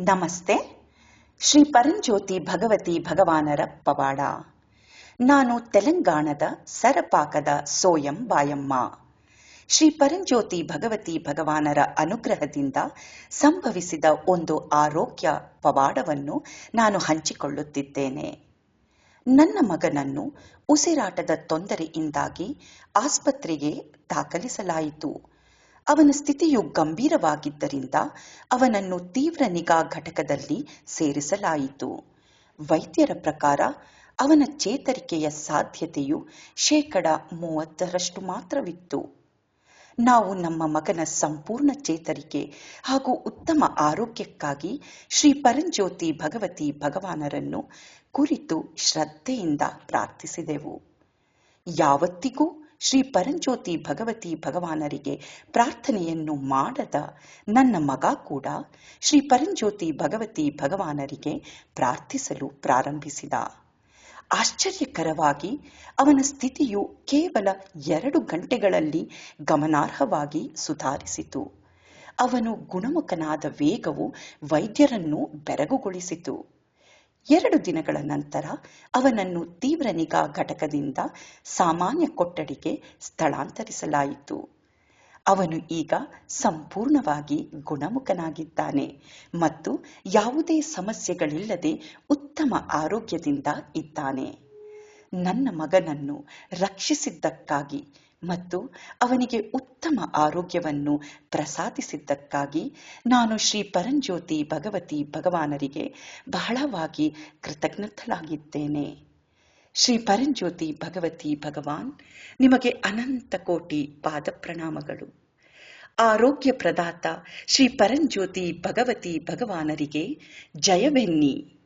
ನಮಸ್ತೆ. ಶ್ರೀ ಪರಂಜ್ಯೋತಿ ಭಗವತಿ ಭಗವಾನರ ಪವಾಡ. ನಾನು ತೆಲಂಗಾಣದ ಸರಪಾಕದ ಸೋಯಂ ಬಾಯಮ್ಮ. ಶ್ರೀ ಪರಂಜ್ಯೋತಿ ಭಗವತಿ ಭಗವಾನರ ಅನುಗ್ರಹದಿಂದ ಸಂಭವಿಸಿದ ಒಂದು ಆರೋಗ್ಯ ಪವಾಡವನ್ನು ನಾನು ಹಂಚಿಕೊಳ್ಳುತ್ತಿದ್ದೇನೆ. ನನ್ನ ಮಗನನ್ನು ಉಸಿರಾಟದ ತೊಂದರೆಯಿಂದಾಗಿ ಆಸ್ಪತ್ರೆಗೆ ದಾಖಲಿಸಲಾಯಿತು. ಅವನ ಸ್ಥಿತಿಯು ಗಂಭೀರವಾಗಿದ್ದರಿಂದ ಅವನನ್ನು ತೀವ್ರ ನಿಗಾ ಘಟಕದಲ್ಲಿ ಸೇರಿಸಲಾಯಿತು. ವೈದ್ಯರ ಪ್ರಕಾರ ಅವನ ಚೇತರಿಕೆಯ ಸಾಧ್ಯತೆಯು ಶೇಕಡ ಮೂವತ್ತರಷ್ಟು ಮಾತ್ರವಿತ್ತು. ನಾವು ನಮ್ಮ ಮಗನ ಸಂಪೂರ್ಣ ಚೇತರಿಕೆ ಹಾಗೂ ಉತ್ತಮ ಆರೋಗ್ಯಕ್ಕಾಗಿ ಶ್ರೀ ಪರಂಜ್ಯೋತಿ ಭಗವತಿ ಭಗವಾನರನ್ನು ಕುರಿತು ಶ್ರದ್ಧೆಯಿಂದ ಪ್ರಾರ್ಥಿಸಿದೆವು. ಯಾವತ್ತಿಗೂ ಶ್ರೀ ಪರಂಜ್ಯೋತಿ ಭಗವತಿ ಭಗವಾನರಿಗೆ ಪ್ರಾರ್ಥನೆಯನ್ನು ಮಾಡದ ನನ್ನ ಮಗ ಕೂಡ ಶ್ರೀ ಪರಂಜ್ಯೋತಿ ಭಗವತಿ ಭಗವಾನರಿಗೆ ಪ್ರಾರ್ಥಿಸಲು ಪ್ರಾರಂಭಿಸಿದ. ಆಶ್ಚರ್ಯಕರವಾಗಿ ಅವನ ಸ್ಥಿತಿಯು ಕೇವಲ ಎರಡು ಗಂಟೆಗಳಲ್ಲಿ ಗಮನಾರ್ಹವಾಗಿ ಸುಧಾರಿಸಿತು. ಅವನು ಗುಣಮುಖನಾದ ವೇಗವು ವೈದ್ಯರನ್ನು ಬೆರಗುಗೊಳಿಸಿತು. ಎರಡು ದಿನಗಳ ನಂತರ ಅವನನ್ನು ತೀವ್ರ ನಿಗಾ ಘಟಕದಿಂದ ಸಾಮಾನ್ಯ ಕೊಠಡಿಗೆ ಸ್ಥಳಾಂತರಿಸಲಾಯಿತು. ಅವನು ಈಗ ಸಂಪೂರ್ಣವಾಗಿ ಗುಣಮುಖನಾಗಿದ್ದಾನೆ ಮತ್ತು ಯಾವುದೇ ಸಮಸ್ಯೆಗಳಿಲ್ಲದೆ ಉತ್ತಮ ಆರೋಗ್ಯದಿಂದ ಇದ್ದಾನೆ. ನನ್ನ ಮಗನನ್ನು ರಕ್ಷಿಸಿದ್ದಕ್ಕಾಗಿ ಮತ್ತು ಅವನಿಗೆ ಉತ್ತಮ ಆರೋಗ್ಯವನ್ನು ಪ್ರಸಾದಿಸಿದ್ದಕ್ಕಾಗಿ ನಾನು ಶ್ರೀ ಪರಂಜ್ಯೋತಿ ಭಗವತಿ ಭಗವಾನರಿಗೆ ಬಹಳವಾಗಿ ಕೃತಜ್ಞತಲಾಗಿದ್ದೇನೆ ಶ್ರೀ ಪರಂಜ್ಯೋತಿ ಭಗವತಿ ಭಗವಾನ್, ನಿಮಗೆ ಅನಂತ ಕೋಟಿ ಪಾದ ಪ್ರಣಾಮಗಳು ಆರೋಗ್ಯ ಪ್ರದಾತ ಶ್ರೀ ಪರಂಜ್ಯೋತಿ ಭಗವತಿ ಭಗವಾನರಿಗೆ ಜಯವೆನ್ನಿ.